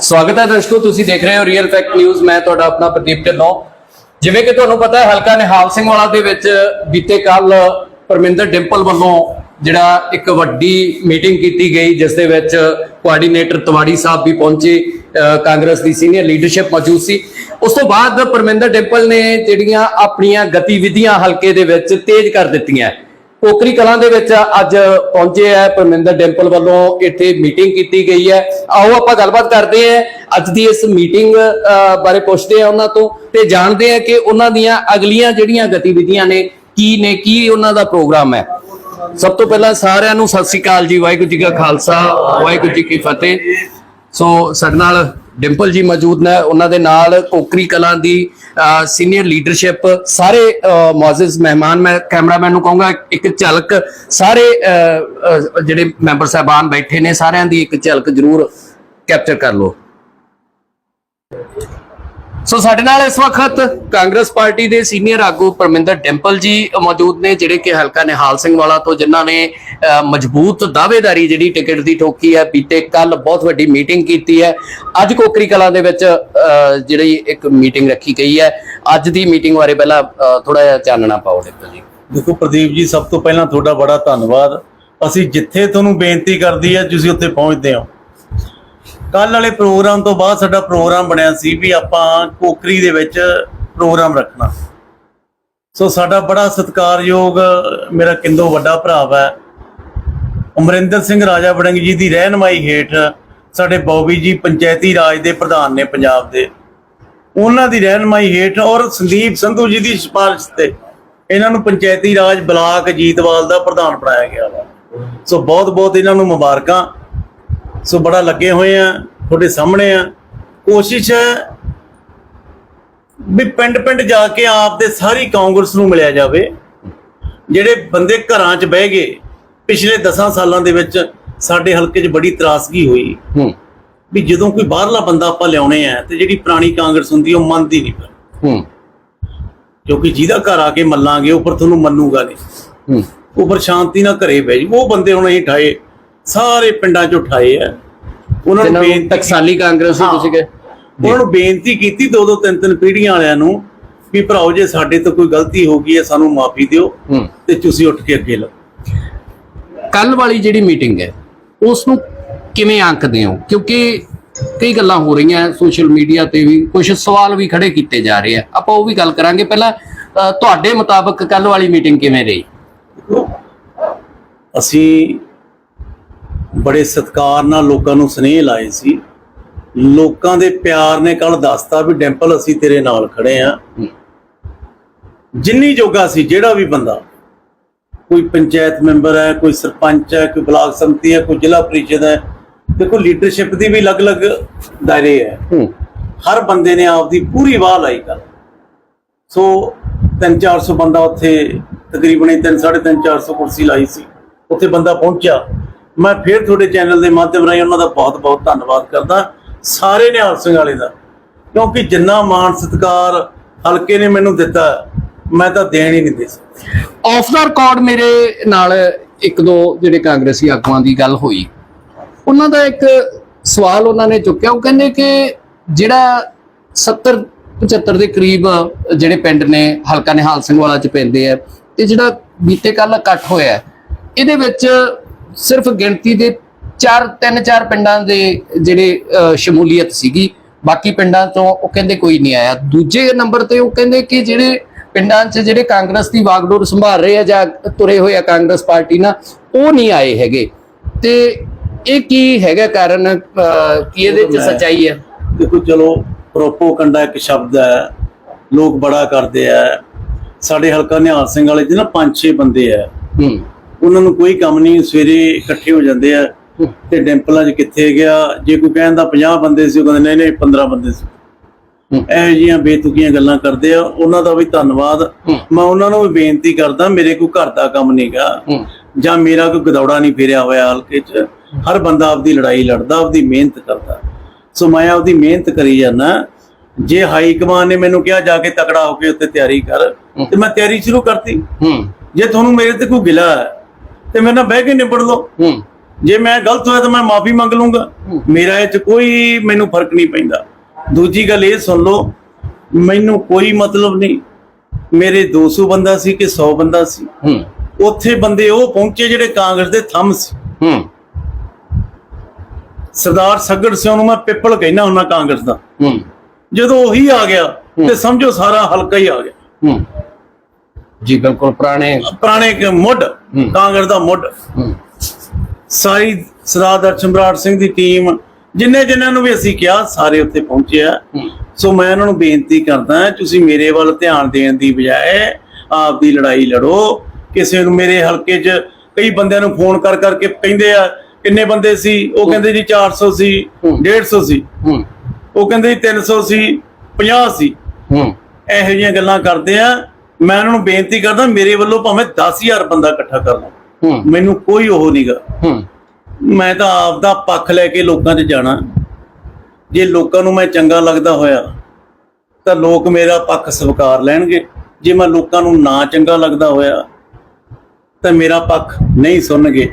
ਸਵਾਗਤ ਹੈ ਦਰਸ਼ਕੋ, ਤੁਸੀਂ ਦੇਖ ਰਹੇ ਹੋ ਰੀਅਲ ਫੈਕਟ ਨਿਊਜ਼ ਮੈਂ ਤੁਹਾਡਾ ਆਪਣਾ ਪ੍ਰਦੀਪ ਢਿੱਲੋਂ। ਜਿਵੇਂ ਕਿ ਤੁਹਾਨੂੰ ਪਤਾ ਹੈ, ਹਲਕਾ ਨਿਹਾਲ ਸਿੰਘ ਵਾਲਾ ਦੇ ਵਿੱਚ ਬੀਤੇ ਕੱਲ ਪਰਮਿੰਦਰ ਡਿੰਪਲ ਵੱਲੋਂ ਜਿਹੜਾ ਇੱਕ ਵੱਡੀ ਮੀਟਿੰਗ ਕੀਤੀ ਗਈ, ਜਿਸ ਦੇ ਵਿੱਚ ਕੋਆਰਡੀਨੇਟਰ ਤਵਾੜੀ ਸਾਹਿਬ ਵੀ ਪਹੁੰਚੇ ਅਹ ਕਾਂਗਰਸ ਦੀ ਸੀਨੀਅਰ ਲੀਡਰਸ਼ਿਪ ਮੌਜੂਦ ਸੀ। ਉਸ ਤੋਂ ਬਾਅਦ ਪਰਮਿੰਦਰ ਡਿੰਪਲ ਨੇ ਜਿਹੜੀਆਂ ਆਪਣੀਆਂ ਗਤੀਵਿਧੀਆਂ ਹਲਕੇ ਦੇ ਵਿੱਚ ਤੇਜ਼ ਕਰ ਦਿੱਤੀਆਂ। ਕੋਕਰੀ ਕਲਾਂ ਦੇ ਵਿੱਚ ਅੱਜ ਪਹੁੰਚੇ ਹੈ ਪਰਮਿੰਦਰ ਡੈਂਪਲ ਵੱਲੋਂ ਇੱਥੇ ਮੀਟਿੰਗ ਕੀਤੀ ਗਈ ਹੈ। ਆਓ ਆਪਾਂ ਗੱਲਬਾਤ ਕਰਦੇ ਹਾਂ। ਅੱਜ ਦੀ ਇਸ ਮੀਟਿੰਗ ਬਾਰੇ ਪੁੱਛਦੇ ਹਾਂ ਉਹਨਾਂ ਤੋਂ ਤੇ ਜਾਣਦੇ ਹਾਂ ਕਿ ਉਹਨਾਂ ਦੀਆਂ ਅਗਲੀਆਂ ਜਿਹੜੀਆਂ ਗਤੀਵਿਧੀਆਂ ਨੇ, ਕੀ ਨੇ, ਕੀ ਉਹਨਾਂ ਦਾ ਪ੍ਰੋਗਰਾਮ ਹੈ। ਸਭ ਤੋਂ ਪਹਿਲਾਂ ਸਾਰਿਆਂ ਨੂੰ ਸਤਿ ਸ੍ਰੀ ਅਕਾਲ ਜੀ, ਵਾਹਿਗੁਰੂ ਜੀ ਕਾ ਖਾਲਸਾ, ਵਾਹਿਗੁਰੂ ਜੀ ਕੀ ਫਤਿਹ। ਸੋ ਸਾਡੇ ਨਾਲ ਡਿੰਪਲ ਜੀ ਮੌਜੂਦ ਨੇ ਉਹਨਾਂ ਦੇ ਨਾਲ ਕੋਕਰੀ ਕਲਾਂ ਦੀ ਸੀਨੀਅਰ ਲੀਡਰਸ਼ਿਪ ਸਾਰੇ ਅਹ, ਮੁਆਜ਼ਿਜ਼ ਮਹਿਮਾਨ ਮੈਂ ਕੈਮਰਾਮੈਨ ਨੂੰ ਕਹੂੰਗਾ ਇੱਕ ਝਲਕ ਸਾਰੇ ਜਿਹੜੇ ਮੈਂਬਰ ਸਾਹਿਬਾਨ ਬੈਠੇ ਨੇ ਸਾਰਿਆਂ ਦੀ ਇੱਕ ਝਲਕ ਜ਼ਰੂਰ ਕੈਪਚਰ ਕਰ ਲਓ। ਸੋ ਸਾਡੇ ਨਾਲ ਇਸ ਵਕਤ ਕਾਂਗਰਸ ਪਾਰਟੀ ਦੇ ਸੀਨੀਅਰ ਆਗੂ ਪਰਮਿੰਦਰ ਡਿੰਪਲ ਜੀ ਮੌਜੂਦ ਨੇ, ਜਿਹੜੇ ਕਿ ਹਲਕਾ ਨਿਹਾਲ ਸਿੰਘ ਵਾਲਾ ਤੋਂ, ਜਿਨ੍ਹਾਂ ਨੇ ਮਜ਼ਬੂਤ ਦਾਅਵੇਦਾਰੀ ਜਿਹੜੀ ਟਿਕਟ ਦੀ ਠੋਕੀ ਹੈ, ਬੀਤੇ ਕੱਲ ਬਹੁਤ ਵੱਡੀ ਮੀਟਿੰਗ ਕੀਤੀ ਹੈ। ਅੱਜ ਕੋਕਰੀ ਕਲਾ ਦੇ ਵਿੱਚ ਜਿਹੜੀ ਇੱਕ ਮੀਟਿੰਗ ਰੱਖੀ ਗਈ ਹੈ। ਅੱਜ ਦੀ ਮੀਟਿੰਗ ਬਾਰੇ ਪਹਿਲਾਂ ਥੋੜਾ ਜਿਹਾ ਚਾਨਣਾ ਪਾਓ ਡਿੰਪਲ ਜੀ। ਦੇਖੋ ਪ੍ਰਦੀਪ ਜੀ, ਸਭ ਤੋਂ ਪਹਿਲਾਂ ਤੁਹਾਡਾ ਬੜਾ ਧੰਨਵਾਦ। ਅਸੀਂ ਜਿੱਥੇ ਤੁਹਾਨੂੰ ਬੇਨਤੀ ਕਰਦੀ ਹੈ, ਤੁਸੀਂ ਉੱਥੇ ਪਹੁੰਚਦੇ ਹੋ। ਕੱਲ ਵਾਲੇ ਪ੍ਰੋਗਰਾਮ ਤੋਂ ਬਾਅਦ ਸਾਡਾ ਪ੍ਰੋਗਰਾਮ ਬਣਿਆ ਸੀ ਵੀ ਆਪਾਂ ਕੋਕਰੀ ਦੇ ਵਿੱਚ ਪ੍ਰੋਗਰਾਮ ਰੱਖਣਾ। ਸੋ ਸਾਡਾ ਬੜਾ ਸਤਿਕਾਰਯੋਗ ਮੇਰਾ ਕਿੰਦੋ ਵੱਡਾ ਭਰਾ ਹੈ ਅਮਰਿੰਦਰ ਸਿੰਘ ਰਾਜਾ ਵੜਿੰਗ ਜੀ ਦੀ ਰਹਿਨਮਾਈ ਹੇਠ ਸਾਡੇ ਬੌਬੀ ਜੀ ਪੰਚਾਇਤੀ ਰਾਜ ਦੇ ਪ੍ਰਧਾਨ ਨੇ ਪੰਜਾਬ ਦੇ। ਉਹਨਾਂ ਦੀ ਰਹਿਨਮਾਈ ਹੇਠ ਔਰ ਸੰਦੀਪ ਸੰਧੂ ਜੀ ਦੀ ਸਿਫਾਰਿਸ਼ ਤੇ ਇਹਨਾਂ ਨੂੰ ਪੰਚਾਇਤੀ ਰਾਜ ਬਲਾਕ ਜੀਤਵਾਲ ਦਾ ਪ੍ਰਧਾਨ ਬਣਾਇਆ ਗਿਆ ਵਾ। ਸੋ ਬਹੁਤ ਬਹੁਤ ਇਹਨਾਂ ਨੂੰ ਮੁਬਾਰਕਾਂ। ਸੋ ਬੜਾ ਲੱਗੇ ਹੋਏ ਆ ਤੁਹਾਡੇ ਸਾਹਮਣੇ ਆ। ਕੋਸ਼ਿਸ਼ ਹੈ ਵੀ ਪਿੰਡ ਪਿੰਡ ਜਾ ਕੇ ਆਪ ਦੇ ਸਾਰੀ ਕਾਂਗਰਸ ਨੂੰ ਮਿਲਿਆ ਜਾਵੇ ਜਿਹੜੇ ਬੰਦੇ ਘਰਾਂ 'ਚ ਬਹਿ ਗਏ ਪਿਛਲੇ 10 ਸਾਲਾਂ ਦੇ ਵਿੱਚ ਸਾਡੇ ਹਲਕੇ 'ਚ ਬੜੀ ਤਰਾਸਗੀ ਹੋਈ। ਹੂੰ। ਵੀ ਜਦੋਂ ਕੋਈ ਬਾਹਰਲਾ ਬੰਦਾ ਆਪਾਂ ਲਿਆਉਣੇ ਆ ਤੇ ਜਿਹੜੀ ਪੁਰਾਣੀ ਕਾਂਗਰਸ ਹੁੰਦੀ ਉਹ ਮੰਨਦੀ ਨਹੀਂ ਹੂੰ। ਕਿਉਂਕਿ ਜਿਹਦਾ ਘਰ ਆ ਕੇ ਮੱਲਾਂਗੇ ਉੱਪਰ ਤੁਹਾਨੂੰ ਮੰਨੂਗਾ ਨਹੀਂ। ਹੂੰ। ਉੱਪਰ ਸ਼ਾਂਤੀ ਨਾਲ ਘਰੇ ਬਹਿ ਜੀ ਉਹ ਬੰਦੇ ਹੁਣ ਅਸੀਂ ਠਾਏ ਸਾਰੇ ਪਿੰਡਾਂ 'ਚੋਂ ਠਾਏ ਆ। ਉਹਨਾਂ ਨੂੰ ਬੇਨਤੀ ਟਕਸਾਲੀ ਕਾਂਗਰਸ ਸੀ ਤੁਸੀਂ ਕਹੇ? ਉਹਨਾਂ ਨੂੰ ਬੇਨਤੀ ਕੀਤੀ ਦੋ ਦੋ ਤਿੰਨ ਤਿੰਨ ਪੀੜ੍ਹੀਆਂ ਵਾਲਿਆਂ ਨੂੰ ਵੀ ਭਰਾਓ ਜੇ ਸਾਡੇ ਤੋਂ ਕੋਈ ਗਲਤੀ ਹੋ ਗਈ ਹੈ ਸਾਨੂੰ ਮਾਫੀ ਦਿਓ ਤੇ ਤੁਸੀਂ ਉੱਠ ਕੇ ਅੱਗੇ ਲਓ। ਕੱਲ ਵਾਲੀ ਜਿਹੜੀ ਮੀਟਿੰਗ ਹੈ ਉਸ ਨੂੰ ਕਿਵੇਂ ਆਂਕਦੇ ਹੋ? ਕਿਉਂਕਿ ਕਈ ਗੱਲਾਂ ਹੋ ਰਹੀਆਂ ਸੋਸ਼ਲ ਮੀਡੀਆ ਤੇ ਵੀ ਕੁਝ ਸਵਾਲ ਵੀ ਖੜੇ ਕੀਤੇ ਜਾ ਰਹੇ ਆ। ਆਪਾਂ ਉਹ ਵੀ ਗੱਲ ਕਰਾਂਗੇ। ਪਹਿਲਾਂ ਤੁਹਾਡੇ ਮੁਤਾਬਕ ਕੱਲ ਵਾਲੀ ਮੀਟਿੰਗ ਕਿਵੇਂ ਰਹੀ? ਅਸੀਂ ਬੜੇ ਸਤਿਕਾਰ ਨਾਲ ਲੋਕਾਂ ਨੂੰ ਸਨੇਹ ਲਾਏ ਸੀ। ਲੋਕਾਂ ਦੇ ਪਿਆਰ ਨੇ ਕੱਲ ਦੱਸਤਾ ਵੀ ਡੈਂਪਲ ਅਸੀਂ ਤੇਰੇ ਨਾਲ ਖੜੇ ਆ। ਜਿੰਨੀ ਜੋਗਾ ਸੀ ਜਿਹੜਾ ਵੀ ਬੰਦਾ ਕੋਈ ਪੰਚਾਇਤ ਮੈਂਬਰ ਹੈ ਕੋਈ ਸਰਪੰਚ ਹੈ ਕੋਈ ਬਲਾਕ ਸੰਮਤੀ ਹੈ ਕੋਈ ਜ਼ਿਲ੍ਹਾ ਪ੍ਰੀਸ਼ਦ ਹੈ ਦੇਖੋ ਲੀਡਰਸ਼ਿਪ ਦੀ ਵੀ ਅਲੱਗ-ਅਲੱਗ ਦਾਇਰੇ ਹੈ। ਹਰ ਬੰਦੇ ਨੇ ਆਪਦੀ ਪੂਰੀ ਵਾਹ ਲਾਈ ਕਰ ਸੋ 3-400 ਬੰਦਾ ਉੱਥੇ ਤਕਰੀਬਨ 3-3.5 400 ਕੁਰਸੀ ਲਾਈ ਸੀ। ਉੱਥੇ ਬੰਦਾ ਪਹੁੰਚਿਆ। ਮੈਂ ਫਿਰ ਤੁਹਾਡੇ ਚੈਨਲ ਦੇ ਮਾਧਿਅਮ ਰਾਹੀਂ ਉਹਨਾਂ ਦਾ ਬਹੁਤ-ਬਹੁਤ ਧੰਨਵਾਦ ਕਰਦਾ, ਸਾਰੇ ਨਿਹਾਲ ਸਿੰਘ ਵਾਲੇ ਦਾ, ਕਿਉਂਕਿ ਜਿੰਨਾ ਮਾਣ ਸਤਿਕਾਰ ਹਲਕੇ ਨੇ ਮੈਨੂੰ ਦਿੱਤਾ, ਮੈਂ ਤਾਂ ਦੇਣ ਹੀ ਨਹੀਂ ਦੇ ਸਕਦਾ। ਆਫ ਦਾ ਰਿਕਾਰਡ ਮੇਰੇ ਨਾਲ ਇੱਕ ਦੋ ਜਿਹੜੇ ਕਾਂਗਰਸੀ ਆਗੂਆਂ ਦੀ ਗੱਲ ਹੋਈ, ਉਹਨਾਂ ਦਾ ਇੱਕ ਸਵਾਲ ਉਹਨਾਂ ਨੇ ਚੁੱਕਿਆ, ਉਹ ਕਹਿੰਦੇ ਕਿ ਜਿਹੜਾ 70 75 ਦੇ ਕਰੀਬ ਜਿਹੜੇ ਪਿੰਡ ਨੇ, ਹਲਕਾ ਨਿਹਾਲ ਸਿੰਘ ਵਾਲਾ ਚ ਪੈਂਦੇ ਆ, ਤੇ ਜਿਹੜਾ ਬੀਤੇ ਕੱਲ ਇਕੱਠ ਹੋਇਆ, ਇਹਦੇ ਵਿੱਚ ਸਿਰਫ ਗਿਣਤੀ ਦੇ ਚਾਰ ਤਿੰਨ ਚਾਰ ਪਿੰਡਾਂ ਦੇ ਜਿਹੜੇ ਸ਼ਮੂਲੀਅਤ ਸੀਗੀ। ਬਾਕੀ ਪਿੰਡਾਂ ਤੋਂ ਉਹ ਕਹਿੰਦੇ ਕੋਈ ਨਹੀਂ ਆਇਆ। ਦੂਜੇ ਨੰਬਰ ਤੇ ਉਹ ਕਹਿੰਦੇ ਕਿ ਜਿਹੜੇ ਪਿੰਡਾਂ 'ਚ ਜਿਹੜੇ ਕਾਂਗਰਸ ਦੀ ਵਾਗਡੋਰ ਸੰਭਾਲ ਰਹੇ ਆ ਜਾਂ ਤੁਰੇ ਹੋਏ ਆ ਕਾਂਗਰਸ ਪਾਰਟੀ ਨਾਲ ਉਹ ਨਹੀਂ ਆਏ ਹੈਗੇ। ਤੇ ਇਹ ਕੀ ਹੈਗਾ ਕਾਰਨ ਕੀ ਇਹਦੇ 'ਚ ਸੱਚਾਈ ਹੈ? ਦੇਖੋ ਚਲੋ ਪ੍ਰੋਪੋਗੰਡਾ ਇੱਕ ਸ਼ਬਦ ਹੈ। ਲੋਕ ਬੜਾ ਕਰਦੇ ਆ। ਸਾਡੇ ਹਲਕਾ ਨਿਹਾਲ ਸਿੰਘ ਵਾਲੇ 'ਚ ਨਾ ਪੰਜ ਛੇ ਬੰਦੇ ਆ ਹੂੰ। ਉਹਨਾਂ ਨੂੰ ਕੋਈ ਕੰਮ ਨਹੀਂ ਸਵੇਰੇ ਇਕੱਠੇ ਹੋ ਜਾਂਦੇ ਆ ਤੇ ਡਿੰਪਲਾਂ 'ਚ ਕਿੱਥੇ ਗਿਆ? ਜੇ ਕੋਈ ਕਹਿੰਦਾ 50 ਬੰਦੇ ਸੀ ਉਹ ਕਹਿੰਦੇ ਨਹੀਂ ਨਹੀਂ 15 ਬੰਦੇ ਸੀ। ਇਹੋ ਜਿਹੀਆਂ ਬੇਤੁਕੀਆਂ ਗੱਲਾਂ ਕਰਦੇ ਆ। ਉਹਨਾਂ ਦਾ ਵੀ ਧੰਨਵਾਦ। ਮੈਂ ਉਹਨਾਂ ਨੂੰ ਵੀ ਬੇਨਤੀ ਕਰਦਾ ਮੇਰੇ ਕੋਈ ਘਰ ਦਾ ਕੰਮ ਨਹੀਂਗਾ ਜਾਂ ਮੇਰਾ ਕੋਈ ਗਦੌੜਾ ਨਹੀਂ ਫੇਰਿਆ ਹੋਇਆ ਹਲਕੇ 'ਚ। ਹਰ ਬੰਦਾ ਆਪਦੀ ਲੜਾਈ ਲੜਦਾ ਆਪਦੀ ਮਿਹਨਤ ਕਰਦਾ। ਸੋ ਮੈਂ ਆਪਦੀ ਮਿਹਨਤ ਕਰੀ ਜਾਂਦਾ। ਜੇ ਹਾਈ ਕਮਾਨ ਨੇ ਮੈਨੂੰ ਕਿਹਾ ਜਾ ਕੇ ਤਕੜਾ ਹੋ ਕੇ ਉੱਤੇ ਤਿਆਰੀ ਕਰ। ਤੇ ਮੈਂ ਤਿਆਰੀ ਸ਼ੁਰੂ ਕਰਤੀ। ਜੇ ਤੁਹਾਨੂੰ ਮੇਰੇ ਤੇ ਕੋਈ ਗਿਲਾ ਹੈ ਤੇ ਮੇਰੇ ਨਾਲ ਬਹਿ ਕੇ ਨਿਬੜ ਲਓ। ਹੂੰ। ਜੇ ਮੈਂ ਗਲਤ ਹੋਇਆ ਤਾਂ ਮੈਂ ਮਾਫੀ ਮੰਗ ਲੂੰਗਾ ਮੇਰਾ ਇਹ ਚ ਕੋਈ ਮੈਨੂੰ ਫ਼ਰਕ ਨਹੀਂ ਪੈਂਦਾ। ਦੂਜੀ ਗੱਲ ਇਹ ਸੁਣ ਲਓ ਮੈਨੂੰ ਕੋਈ ਮਤਲਬ ਨਹੀਂ। ਮੇਰੇ 200 ਬੰਦਾ ਸੀ ਕਿ 100 ਬੰਦਾ ਸੀ। ਹੂੰ। ਉੱਥੇ ਬੰਦੇ ਉਹ ਪਹੁੰਚੇ ਜਿਹੜੇ ਕਾਂਗਰਸ ਦੇ ਥੰਮ ਸੀ। ਹੂੰ। ਸਰਦਾਰ ਸੱਗੜ ਸਿੰਘ ਨੂੰ ਮੈਂ ਪਿੱਪਲ ਕਹਿਣਾ ਹੁੰਦਾ ਕਾਂਗਰਸ ਦਾ। ਹੂੰ। ਜਦੋਂ ਉਹੀ ਆ ਗਿਆ ਤੇ ਸਮਝੋ ਸਾਰਾ ਹਲਕਾ ਹੀ ਆ ਗਿਆ। ਹੂੰ। ਜੀ ਬਿਲਕੁਲ ਪੁਰਾਣੇ ਪੁਰਾਣੇ ਇੱਕ ਮੁੱਢ। ਕਾਂਗਰਸ ਦਾ ਮੁੱਢ। ਹੂੰ। ਸਾਰੀ ਸਰਦਾਰ ਦਰਸ਼ਨ ਬਰਾੜ ਸਿੰਘ ਦੀ ਟੀਮ ਜਿੰਨੇ ਜਿਨ੍ਹਾਂ ਨੂੰ ਵੀ ਅਸੀਂ ਕਿਹਾ ਸਾਰੇ ਉੱਥੇ ਪਹੁੰਚੇ ਆ। ਹੂੰ। ਸੋ ਮੈਂ ਉਹਨਾਂ ਨੂੰ ਬੇਨਤੀ ਕਰਦਾ ਤੁਸੀਂ ਮੇਰੇ ਵੱਲ ਧਿਆਨ ਦੇਣ ਦੀ ਬਜਾਏ ਆਪ ਦੀ ਲੜਾਈ ਲੜੋ। ਕਿਸੇ ਨੂੰ ਮੇਰੇ ਹਲਕੇ 'ਚ ਕਈ ਬੰਦਿਆਂ ਨੂੰ ਫੋਨ ਕਰ ਕਰਕੇ ਕਹਿੰਦੇ ਆ ਕਿੰਨੇ ਬੰਦੇ ਸੀ? ਉਹ ਕਹਿੰਦੇ ਜੀ 400 ਸੀ ਹੂੰ। 150 ਸੀ ਹੂੰ। ਉਹ ਕਹਿੰਦੇ ਜੀ 300 ਸੀ 50 ਸੀ। ਹੂੰ। ਇਹੋ ਜਿਹੀਆਂ ਗੱਲਾਂ ਕਰਦੇ ਆ। ਮੈਂ ਉਹਨਾਂ ਨੂੰ ਬੇਨਤੀ ਕਰਦਾ ਮੇਰੇ ਵੱਲੋਂ ਭਾਵੇਂ 10000 ਬੰਦਾ ਇਕੱਠਾ ਕਰ ਲਓ। ਮੈਨੂੰ ਕੋਈ ਉਹ ਨਹੀਂਗਾ ਮੈਂ ਤਾਂ ਆਪ ਦਾ ਪੱਖ ਲੈ ਕੇ ਲੋਕਾਂ 'ਚ ਜਾਣਾ। ਜੇ ਲੋਕਾਂ ਨੂੰ ਮੈਂ ਚੰਗਾ ਲੱਗਦਾ ਹੋਇਆ ਤਾਂ ਲੋਕ ਮੇਰਾ ਪੱਖ ਸਵੀਕਾਰ ਲੈਣਗੇ। ਜੇ ਮੈਂ ਲੋਕਾਂ ਨੂੰ ਨਾ ਚੰਗਾ ਲੱਗਦਾ ਹੋਇਆ ਤਾਂ ਮੇਰਾ ਪੱਖ ਨਹੀਂ ਸੁਣਨਗੇ।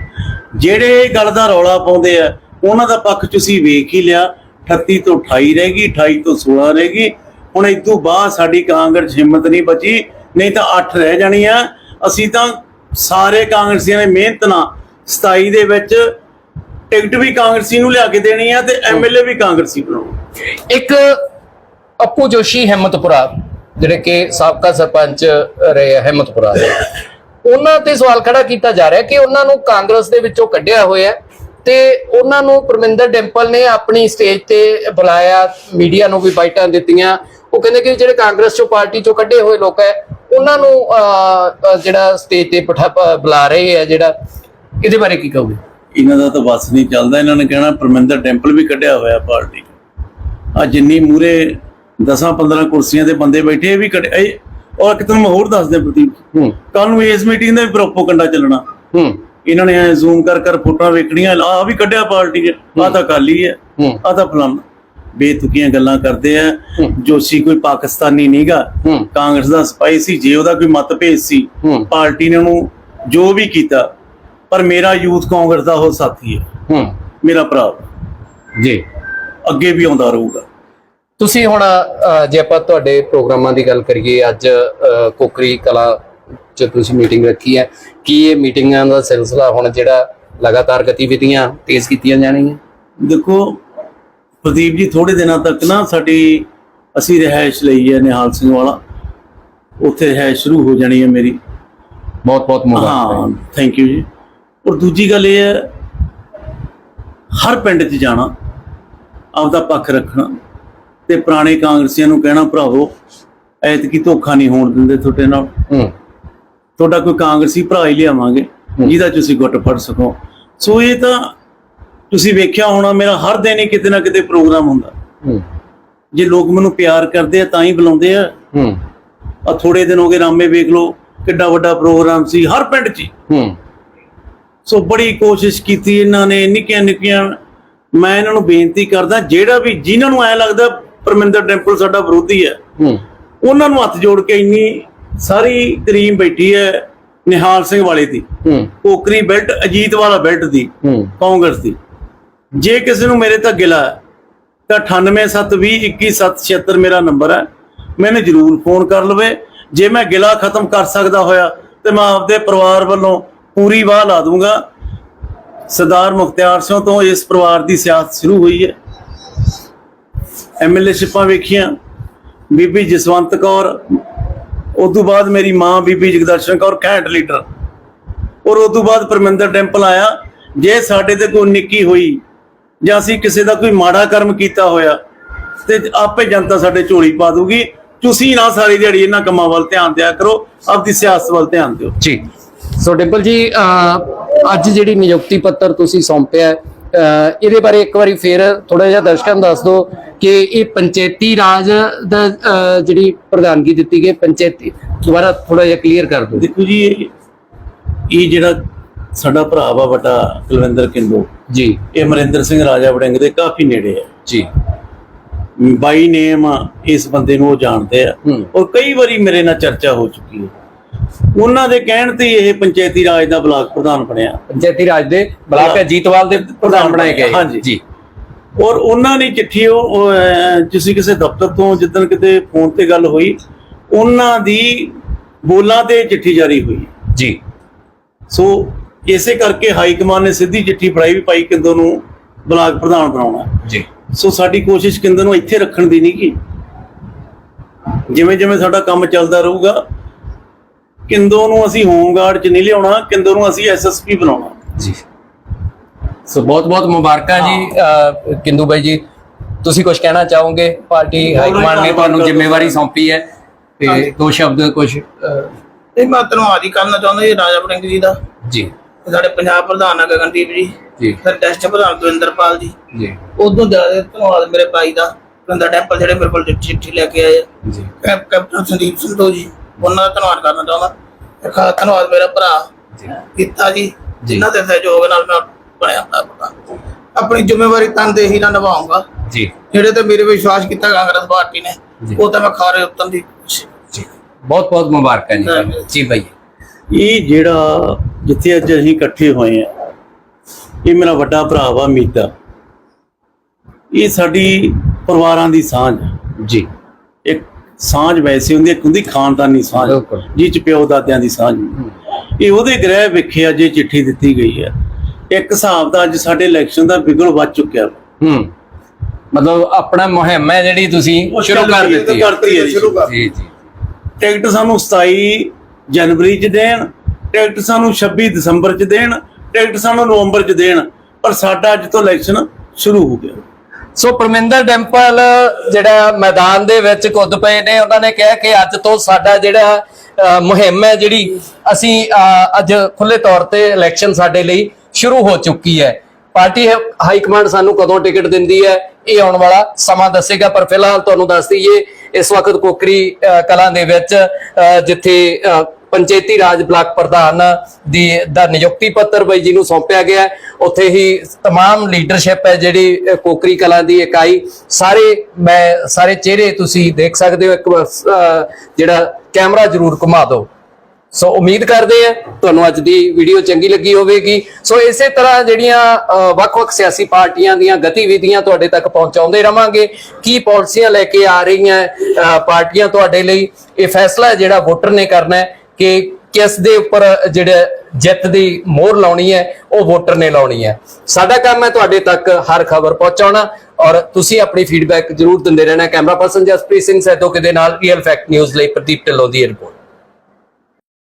ਜਿਹੜੇ ਇਹ ਗੱਲ ਦਾ ਰੌਲਾ ਪਾਉਂਦੇ ਆ ਉਹਨਾਂ ਦਾ ਪੱਖ ਤੁਸੀਂ ਵੇਖ ਹੀ ਲਿਆ। 38 ਤੋਂ 28 ਰਹੇਗੀ 28 ਤੋਂ 16 ਰਹੇਗੀ ਹੁਣ ਇਸ ਤੋਂ ਬਾਅਦ ਸਾਡੀ ਕਾਂਗਰਸ ਹਿੰਮਤ ਨਹੀਂ ਬਚੀ। ਨਹੀਂ ਤਾਂ 8 ਰਹਿ ਜਾਣੀਆਂ। ਅਸੀਂ ਤਾਂ ਸਾਰੇ ਕਾਂਗਰਸੀਆਂ ਨੇ ਮਿਹਨਤ ਨਾਲ 27 ਦੇ ਵਿੱਚ ਟਿਕਟ ਵੀ ਕਾਂਗਰਸੀ ਨੂੰ ਲਿਆ ਕੇ ਦੇਣੀ ਆ ਤੇ ਐਮਐਲਏ ਵੀ ਕਾਂਗਰਸੀ ਬਣਾਉਣਾ ਇੱਕ ਅੱਪੂ ਜੋਸ਼ੀ ਹਿੰਮਤਪੁਰਾ, ਜਿਹੜੇ ਕਿ ਸਾਬਕਾ ਸਰਪੰਚ ਰਹੇ ਆ ਹਿੰਮਤਪੁਰਾ ਦੇ। ਉਹਨਾਂ ਤੇ ਸਵਾਲ ਖੜਾ ਕੀਤਾ ਜਾ ਰਿਹਾ ਕਿ ਉਹਨਾਂ ਨੂੰ ਕਾਂਗਰਸ ਦੇ ਵਿੱਚੋਂ ਕੱਢਿਆ ਹੋਇਆ ਤੇ ਉਹਨਾਂ ਨੂੰ ਪਰਮਿੰਦਰ ਡਿੰਪਲ ਨੇ ਆਪਣੀ ਸਟੇਜ ਤੇ ਬੁਲਾਇਆ, ਮੀਡੀਆ ਨੂੰ ਵੀ ਬਾਈਟਾਂ ਦਿੱਤੀਆਂ। ਉਹ ਕਹਿੰਦੇ ਕਿ ਜਿਹੜੇ ਕਾਂਗਰਸ ਚੋਂ ਪਾਰਟੀ ਚੋਂ ਕੱਢੇ ਹੋਏ ਲੋਕ ਹੈ ਉਹਨਾਂ ਨੂੰ ਜਿਹੜਾ ਸਟੇਜ ਤੇ ਬਿਠਾ ਬੁਲਾ ਰਹੇ ਆ ਜਿਹੜਾ ਇਹਦੇ ਬਾਰੇ ਕੀ ਕਹੋਗੇ? ਇਹਨਾਂ ਦਾ ਤਾਂ ਬਸ ਨਹੀਂ ਚੱਲਦਾ। ਇਹਨਾਂ ਨੇ ਕਹਿਣਾ ਪਰਮਿੰਦਰ ਟੈਂਪਲ ਵੀ ਕੱਢਿਆ ਹੋਇਆ ਪਾਰਟੀ ਆ ਜਿੰਨੀ ਮੂਰੇ 10 15 ਕੁਰਸੀਆਂ ਦੇ ਬੰਦੇ ਬੈਠੇ ਇਹ ਵੀ ਕੱਢ ਇਹ ਔਰ ਇੱਕ ਤੁਹਾਨੂੰ ਹੋਰ ਦੱਸ ਦਿਆਂ ਪ੍ਰਦੀਪ। ਹੂੰ। ਕੱਲ ਨੂੰ ਇਸ ਮੀਟਿੰਗ ਦਾ ਵੀ ਪ੍ਰੋਪੋਗੰਡਾ ਚੱਲਣਾ। ਹੂੰ। ਇਹਨਾਂ ਨੇ ਐ ਜ਼ੂਮ ਕਰ ਕਰ ਫੋਟੋਆਂ ਵੇਖਣੀਆਂ ਆ ਵੀ ਕੱਢਿਆ ਪਾਰਟੀ ਆ ਤਾਂ ਕਾਲੀ ਹੈ। ਹੂੰ। ਆ ਤਾਂ ਫਲਾਣਾ। ਬੇਤੁਕੀਆਂ ਗੱਲਾਂ ਕਰਦੇ ਆ। ਜੋਸ਼ੀ ਕੋਈ ਪਾਕਿਸਤਾਨੀ ਨਹੀਂਗਾ ਕਾਂਗਰਸ ਦਾ ਸਪਾਈ ਸੀ ਜੇ ਉਹਦਾ ਕੋਈ ਮਤਭੇਦ ਸੀ ਪਾਰਟੀ ਨੇ ਉਹਨੂੰ ਜੋ ਵੀ ਕੀਤਾ ਪਰ ਮੇਰਾ ਯੂਥ ਕਾਂਗਰਸ ਦਾ ਉਹ ਸਾਥੀ ਹੈ। ਮੇਰਾ ਭਰਾ। ਜੀ। ਅੱਗੇ ਵੀ ਆਉਂਦਾ ਰਹੂਗਾ। ਤੁਸੀਂ ਹੁਣ ਜੇ ਆਪਾਂ ਤੁਹਾਡੇ ਪ੍ਰੋਗਰਾਮਾਂ ਦੀ ਗੱਲ ਕਰੀਏ ਅੱਜ ਕੋਕਰੀ ਕਲਾ ਚ ਤੁਸੀਂ ਮੀਟਿੰਗ ਰੱਖੀ ਹੈ। ਕੀ ਇਹ ਮੀਟਿੰਗਾਂ ਦਾ ਸਿਲਸਿਲਾ ਹੁਣ ਜਿਹੜਾ ਲਗਾਤਾਰ ਗਤੀਵਿਧੀਆਂ ਤੇਜ਼ ਕੀਤੀਆਂ ਜਾਣਗੀਆਂ ਦੇਖੋ ਪ੍ਰਦੀਪ ਜੀ ਥੋੜੇ ਦਿਨਾਂ ਤੱਕ ਨਾ ਸਾਡੀ ਅਸੀਂ ਰਿਹਾਇਸ਼ ਲਈ ਹੈ ਨਿਹਾਲ ਸਿੰਘ ਵਾਲਾ। ਉੱਥੇ ਰਿਹਾਇਸ਼ ਸ਼ੁਰੂ ਹੋ ਜਾਣੀ ਹੈ ਮੇਰੀ। ਬਹੁਤ ਬਹੁਤ ਹਾਂ ਮੁਬਾਰਕ ਥੈਂਕ ਯੂ ਜੀ। ਔਰ ਦੂਜੀ ਗੱਲ ਇਹ ਹੈ ਹਰ ਪਿੰਡ 'ਚ ਜਾਣਾ ਆਪਦਾ ਪੱਖ ਰੱਖਣਾ ਤੇ ਪੁਰਾਣੇ ਕਾਂਗਰਸੀਆਂ ਨੂੰ ਕਹਿਣਾ ਭਰਾਵੋ ਐਤਕੀ ਧੋਖਾ ਨਹੀਂ ਹੋਣ ਦਿੰਦੇ ਤੁਹਾਡੇ ਨਾਲ। ਹੂੰ। ਤੁਹਾਡਾ ਕੋਈ ਕਾਂਗਰਸੀ ਭਰਾ ਹੀ ਲਿਆਵਾਂਗੇ ਜਿਹਦਾ ਤੁਸੀਂ ਗੁੱਟ ਫੜ ਸਕੋ। ਸੋ ਇਹ ਤਾਂ ਤੁਸੀਂ ਵੇਖਿਆ ਹੋਣਾ ਮੇਰਾ ਹਰ ਦਿਨ ਹੀ ਕਿਤੇ ਨਾ ਕਿਤੇ ਪ੍ਰੋਗਰਾਮ ਹੁੰਦਾ। ਹੂੰ। ਜੇ ਲੋਕ ਮੈਨੂੰ ਪਿਆਰ ਕਰਦੇ ਆ ਤਾਂ ਹੀ ਬੁਲਾਉਂਦੇ ਆ। ਹੂੰ। ਆ ਥੋੜੇ ਦਿਨ ਹੋ ਗਏ ਰਾਮੇ ਵੇਖ ਲਓ ਕਿੱਡਾ ਵੱਡਾ ਪ੍ਰੋਗਰਾਮ ਸੀ ਹਰ ਪਿੰਡ 'ਚ ਹੀ। ਸੋ ਬੜੀ ਕੋਸ਼ਿਸ਼ ਕੀਤੀ ਇਹਨਾਂ ਨੇ ਨਿੱਕੀਆਂ ਨਿੱਕੀਆਂ। ਮੈਂ ਇਹਨਾਂ ਨੂੰ ਬੇਨਤੀ ਕਰਦਾ ਜਿਹੜਾ ਵੀ ਜਿਨ੍ਹਾਂ ਨੂੰ ਐ ਲੱਗਦਾ ਪਰਮਿੰਦਰ ਟੈਂਪਲ ਸਾਡਾ ਵਿਰੋਧੀ ਹੈ ਹੂੰ। ਉਹਨਾਂ ਨੂੰ ਹੱਥ ਜੋੜ ਕੇ ਇੰਨੀ ਸਾਰੀ ਕਰੀਮ ਬੈਠੀ ਹੈ ਨਿਹਾਲ ਸਿੰਘ ਵਾਲੇ ਦੀ ਹੂੰ। ਕੋਕਰੀ ਬੈਲਟ ਅਜੀਤ ਵਾਲਾ ਬੈਲਟ ਦੀ ਹੂੰ। ਕਾਂਗਰਸ ਦੀ। ਜੇ ਕਿਸੇ ਨੂੰ ਮੇਰੇ ਤਾਂ ਗਿਲਾ ਹੈ, ਤਾਂ 9872211776 ਮੇਰਾ ਨੰਬਰ ਹੈ। ਮੈਨੂੰ ਜਰੂਰ ਫੋਨ ਕਰ ਲਵੇ। ਜੇ ਮੈਂ ਗਿਲਾ ਖਤਮ ਕਰ ਸਕਦਾ ਹੋਇਆ ਤੇ ਮੈਂ ਆਪਦੇ ਪਰਿਵਾਰ ਵੱਲੋਂ ਪੂਰੀ ਵਾਹ ਲਾ ਦੂੰਗਾ। ਸਰਦਾਰ ਮੁਖਤਿਆਰ ਸਿੰਘ ਤੋਂ ਇਸ ਪਰਿਵਾਰ ਦੀ ਸਿਆਸਤ ਸ਼ੁਰੂ ਹੋਈ ਹੈ। ਐਮਐਲਏ ਸ਼ਿਪਾਂ ਵੇਖੀਆਂ। ਬੀਬੀ ਜਸਵੰਤ ਕੌਰ ਉਸ ਤੋਂ ਬਾਅਦ ਮੇਰੀ ਮਾਂ ਬੀਬੀ ਜਗਦਰਸ਼ਨ ਕੌਰ ਕੈਂਟ ਲੀਡਰ। ਔਰ ਉਸ ਤੋਂ ਬਾਅਦ ਪਰਮਿੰਦਰ ਟੈਂਪਲ ਆਇਆ। ਜੇ ਸਾਡੇ ਤੇ ਕੋਈ ਨਿੱਕੀ ਹੋਈ ਜਾਂ ਅਸੀਂ ਕਿਸੇ ਦਾ ਕੋਈ ਮਾੜਾ ਕਰਮ ਕੀਤਾ ਹੋਇਆ ਤੇ ਆਪੇ ਜਨਤਾ ਸਾਡੇ ਝੋਲੀ ਪਾ ਦੂਗੀ ਤੁਸੀਂ ਨਾ ਸਾਰੀ ਦਿਹਾੜੀ ਇਹਨਾਂ ਕੰਮਾਂ ਵੱਲ ਧਿਆਨ ਦਿਆ ਕਰੋ ਆਪਦੀ ਸਿਆਸਤ ਵੱਲ ਧਿਆਨ ਦਿਓ। ਜੀ। ਸੋ ਡਿੰਪਲ ਜੀ ਅੱਜ ਜਿਹੜੀ ਨਿਯੁਕਤੀ ਪੱਤਰ ਤੁਸੀਂ ਸੌਂਪਿਆ ਇਹਦੇ ਬਾਰੇ ਇੱਕ ਵਾਰੀ ਫੇਰ ਥੋੜਾ ਜਿਹਾ ਦਰਸ਼ਕਾਂ ਨੂੰ ਦੱਸ ਦਿਓ ਕਿ ਇਹ ਪੰਚਾਇਤੀ ਰਾਜ ਦਾ ਜਿਹੜੀ ਪ੍ਰਧਾਨਗੀ ਦਿੱਤੀ ਗਈ ਪੰਚਾਇਤੀ ਦੁਬਾਰਾ ਥੋੜਾ ਜਿਹਾ ਕਲੀਅਰ ਕਰ ਦਿਓ। ਦੇਖੋ ਜੀ ਇਹ ਜਿਹੜਾ ਸਾਡਾ ਭਰਾ ਵਾ ਬਟਾ ਕੁਲਵਿੰਦਰ ਕਿੰਦੋ ਜੀ। ਇਹ ਅਮਰਿੰਦਰ ਸਿੰਘ ਰਾਜਾ ਵੜਿੰਗ ਦੇ ਕਾਫੀ ਨੇੜੇ ਹੈ। ਜੀ। ਬਾਈ ਨੇਮ ਇਸ ਬੰਦੇ ਨੂੰ ਉਹ ਜਾਣਦੇ ਆ। ਔਰ ਕਈ ਵਾਰੀ ਮੇਰੇ ਨਾਲ ਚਰਚਾ ਹੋ ਚੁੱਕੀ ਹੈ। ਉਹਨਾਂ ਦੇ ਕਹਿਣ ਤੇ ਇਹ ਪੰਚਾਇਤੀ ਰਾਜ ਦਾ ਬਲਾਕ ਪ੍ਰਧਾਨ ਬਣਿਆ। ਪੰਚਾਇਤੀ ਰਾਜ ਦੇ ਬਲਾਕ ਅਜੀਤਵਾਲ ਦੇ ਪ੍ਰਧਾਨ ਬਣਾਏ ਗਏ। ਹਾਂਜੀ। ਜੀ। ਔਰ ਉਹਨਾਂ ਨੇ ਚਿੱਠੀ ਉਹ ਤੁਸੀਂ ਕਿਸੇ ਦਫ਼ਤਰ ਤੋਂ ਜਿੱਦਣ ਕਿਤੇ ਫੋਨ ਤੇ ਗੱਲ ਹੋਈ ਉਹਨਾਂ ਦੀ ਬੋਲਾਂ ਤੇ ਚਿੱਠੀ ਜਾਰੀ ਹੋਈ। ਜੀ। ਸੋ ਇਸੇ ਕਰਕੇ ਹਾਈ ਕਮਾਨ ਨੇ ਸਿੱਧੀ ਚਿੱਠੀ ਫੜਾਈ ਵੀ ਭਾਈ ਕਿੰਦੋਂ ਨੂੰ ਬਲਾਕ ਪ੍ਰਧਾਨ ਬਣਾਉਣਾ। ਜੀ। ਸੋ ਸਾਡੀ ਕੋਸ਼ਿਸ਼ ਕਿੰਦੋਂ ਨੂੰ ਇੱਥੇ ਰੱਖਣ ਦੀ ਨਹੀਂ ਕੀ ਜਿਵੇਂ ਜਿਵੇਂ ਸਾਡਾ ਕੰਮ ਚੱਲਦਾ ਰਹੂਗਾ ਕਿੰਦੋਂ ਨੂੰ ਅਸੀਂ ਹੋਮਗਾਰਡ 'ਚ ਨਹੀਂ ਲਿਆਉਣਾ ਕਿੰਦੋਂ ਨੂੰ ਅਸੀਂ ਐਸਐਸਪੀ ਬਣਾਉਣਾ। ਜੀ। ਸੋ ਬਹੁਤ ਬਹੁਤ ਮੁਬਾਰਕਾਂ ਜੀ ਕਿੰਦੂ ਬਾਈ ਜੀ। ਤੁਸੀਂ ਕੁਝ ਕਹਿਣਾ ਚਾਹੋਗੇ? ਪਾਰਟੀ ਹਾਈ ਕਮਾਂਡ ਨੇ ਤੁਹਾਨੂੰ ਜ਼ਿੰਮੇਵਾਰੀ ਸੌਂਪੀ ਹੈ ਤੇ ਦੋ ਸ਼ਬਦ ਕੁਝ ਇਹ ਮੈਂ ਧੰਨਵਾਦ ਹੀ ਕਰਨਾ ਚਾਹੁੰਦਾ ਜੀ ਰਾਜਾ ਵੜਿੰਗ ਜੀ ਦਾ। ਜੀ। ਸਾਡੇ ਪੰਜਾਬ ਪ੍ਰਧਾਨ ਆ ਗਗਨਦੀਪ ਜੀ ਜੀ। ਫਿਰ ਟੈਸਟ ਪ੍ਰਧਾਨ ਦਵਿੰਦਰਪਾਲ ਜੀ। ਜੀ। ਉਦੋਂ ਜ਼ਿਆਦਾ ਧੰਨਵਾਦ ਮੇਰੇ ਭਾਈ ਦਾ ਕੰਦਾ ਟੈਂਪਲ ਜਿਹੜੇ ਮੇਰੇ ਕੋਲ ਚਿੱਠੀ ਲੈ ਕੇ ਆਏ। ਜੀ। ਕੈਪ ਕੈਪਟਨ ਸੰਦੀਪ ਸੰਧੂ ਜੀ ਉਹਨਾਂ ਦਾ ਧੰਨਵਾਦ ਕਰਨਾ ਚਾਹੁੰਦਾ। ਤੇ ਖਾਸ ਧੰਨਵਾਦ ਮੇਰਾ ਭਰਾ ਜੀ। ਕੀਤਾ ਜੀ ਜੀ। ਜਿਨ੍ਹਾਂ ਦੇ ਸਹਿਯੋਗ ਨਾਲ ਮੈਂ ਬਣਿਆ ਆਪਣਾ। ਆਪਣੀ ਜ਼ਿੰਮੇਵਾਰੀ ਤਨਦੇਹੀ ਨਾਲ ਨਿਭਾਉਂਗਾ। ਜੀ। ਜਿਹੜੇ ਤੇ ਮੇਰੇ ਵਿਸ਼ਵਾਸ ਕੀਤਾ ਕਾਂਗਰਸ ਪਾਰਟੀ ਨੇ। ਉਹ ਤਾਂ ਮੈਂ ਖਾਰੇ ਉਤਰਨ ਦੀ ਜੀ। ਬਹੁਤ ਬਹੁਤ ਮੁਬਾਰਕਾਂ ਜੀ। ਜੀ ਬਾਈ। ਇਹ ਜਿਹੜਾ ਜਿੱਥੇ ਅੱਜ ਅਸੀਂ ਇਕੱਠੇ ਹੋਏ ਆ ਇਹ ਮੇਰਾ ਵੱਡਾ ਭਰਾ ਵਾ ਮੀਤਾ ਇਹ ਸਾਡੀ ਪਰਿਵਾਰਾਂ ਦੀ ਸਾਂਝ। ਜੀ ਇੱਕ ਸਾਂਝ ਵੈਸੇ ਹੁੰਦੀ ਹੈ, ਇੱਕ ਹੁੰਦੀ ਖਾਨਦਾਨੀ ਸਾਂਝ। ਜਿਹ ਚ ਪਿਓ ਦਾਦਿਆਂ ਦੀ ਸਾਂਝ। ਇਹ ਉਹਦੇ ਗ੍ਰਹਿ ਵਿਖੇ ਅੱਜ ਇਹ ਚਿੱਠੀ ਦਿੱਤੀ ਗਈ ਹੈ ਇੱਕ ਹਿਸਾਬ ਦਾ ਅੱਜ ਸਾਡੇ ਇਲੈਕਸ਼ਨ ਦਾ ਬਿਗਲ ਵੱਜ ਚੁੱਕਿਆ। ਹੂੰ ਮਤਲਬ ਆਪਣਾ ਮੁਹਿੰਮ ਹੈ ਜਿਹੜੀ ਤੁਸੀਂ ਸ਼ੁਰੂ ਕਰ ਦਿੱਤੀ ਹੈ ਜੀ। ਜੀ ਜੀ ਟਿਕਟ ਸਾਨੂੰ 27 ਜਨਵਰੀ ਚ ਦੇਣ ਟਿਕਟ ਸਾਨੂੰ 26 ਦਸੰਬਰ ਚ ਦੇਣ, ਟਿਕਟ ਸਾਨੂੰ ਨਵੰਬਰ ਚ ਦੇਣ, ਪਰ ਸਾਡਾ ਅੱਜ ਤੋਂ ਇਲੈਕਸ਼ਨ ਸ਼ੁਰੂ ਹੋ ਗਿਆ। ਸੋ ਪਰਮਿੰਦਰ ਡੈਂਪਲ ਜਿਹੜਾ ਮੈਦਾਨ ਦੇ ਵਿੱਚ ਕੁੱਦ ਪਏ ਨੇ, ਉਹਨਾਂ ਨੇ ਕਿਹਾ ਕਿ ਅੱਜ ਤੋਂ ਸਾਡਾ ਜਿਹੜਾ ਮੁਹਿੰਮ ਹੈ ਜਿਹੜੀ ਅਸੀਂ ਅੱਜ ਖੁੱਲੇ ਤੌਰ ਤੇ ਇਲੈਕਸ਼ਨ ਸਾਡੇ ਲਈ ਸ਼ੁਰੂ ਹੋ ਚੁੱਕੀ ਹੈ। ਪਾਰਟੀ ਹਾਈ ਕਮਾਂਡ ਸਾਨੂੰ ਕਦੋਂ ਟਿਕਟ ਦਿੰਦੀ ਹੈ, ਇਹ ਆਉਣ ਵਾਲਾ ਸਮਾਂ ਦੱਸੇਗਾ, ਪਰ ਫਿਲਹਾਲ ਤੁਹਾਨੂੰ ਦੱਸ ਦਈਏ, ਇਸ ਵਕਤ ਕੋਕਰੀ ਕਲਾਂ ਦੇ ਵਿੱਚ ਜਿੱਥੇ ਪੰਚਾਇਤੀ ਰਾਜ ਬਲਾਕ ਪ੍ਰਧਾਨ ਦੀ ਦਾ ਨਿਯੁਕਤੀ ਪੱਤਰ ਬਾਈ ਜੀ ਨੂੰ ਸੌਂਪਿਆ ਗਿਆ ਹੈ। ਉੱਥੇ ਹੀ तमाम ਲੀਡਰਸ਼ਿਪ ਹੈ ਜਿਹੜੀ ਅ, ਕੋਕਰੀ ਕਲਾਂ ਦੀ ਇਕਾਈ ਸਾਰੇ ਮੈਂ ਸਾਰੇ ਚਿਹਰੇ ਤੁਸੀਂ ਦੇਖ ਸਕਦੇ ਹੋ ਇੱਕ ਵਾਰ, ਅ, ਜਿਹੜਾ ਕੈਮਰਾ ਜ਼ਰੂਰ ਘੁਮਾ ਦਿਓ ਸੋ ਉਮੀਦ ਕਰਦੇ ਆ ਤੁਹਾਨੂੰ ਅੱਜ ਦੀ ਵੀਡੀਓ ਚੰਗੀ ਲੱਗੀ ਹੋਵੇਗੀ ਸੋ ਇਸੇ ਤਰ੍ਹਾਂ ਜਿਹੜੀਆਂ ਅ, ਵੱਖ-ਵੱਖ ਸਿਆਸੀ ਪਾਰਟੀਆਂ ਦੀਆਂ ਗਤੀਵਿਧੀਆਂ ਤੁਹਾਡੇ ਤੱਕ ਪਹੁੰਚਾਉਂਦੇ ਰਵਾਂਗੇ ਕੀ ਪਾਲਿਸੀਆਂ ਲੈ ਕੇ ਆ ਰਹੀਆਂ ਅ, ਪਾਰਟੀਆਂ ਤੁਹਾਡੇ ਲਈ ਇਹ ਫੈਸਲਾ ਜਿਹੜਾ ਵੋਟਰ ਨੇ ਕਰਨਾ ਹੈ ਕਿ ਕਿਸ ਦੇ ਉੱਪਰ ਜਿਹੜਾ ਜਿੱਤ ਦੀ ਮੋਹਰ ਲਾਉਣੀ ਹੈ, ਉਹ ਵੋਟਰ ਨੇ ਲਾਉਣੀ ਹੈ। ਸਾਡਾ ਕੰਮ ਹੈ ਤੁਹਾਡੇ ਤੱਕ ਹਰ ਖਬਰ ਪਹੁੰਚਾਉਣਾ ਔਰ ਤੁਸੀਂ ਆਪਣੀ ਫੀਡਬੈਕ ਜਰੂਰ ਦਿੰਦੇ ਰਹਿਣਾ। ਕੈਮਰਾ ਪਰਸਨ ਜਸਪ੍ਰੀਤ ਸਿੰਘ ਸੈਦੋਕੇ ਦੇ ਨਾਲ ਰੀਅਲ ਫੈਕਟ ਨਿਊਜ਼ ਲਈ ਪ੍ਰਦੀਪ ਢਿੱਲੋਂ ਦੀ ਰਿਪੋਰਟ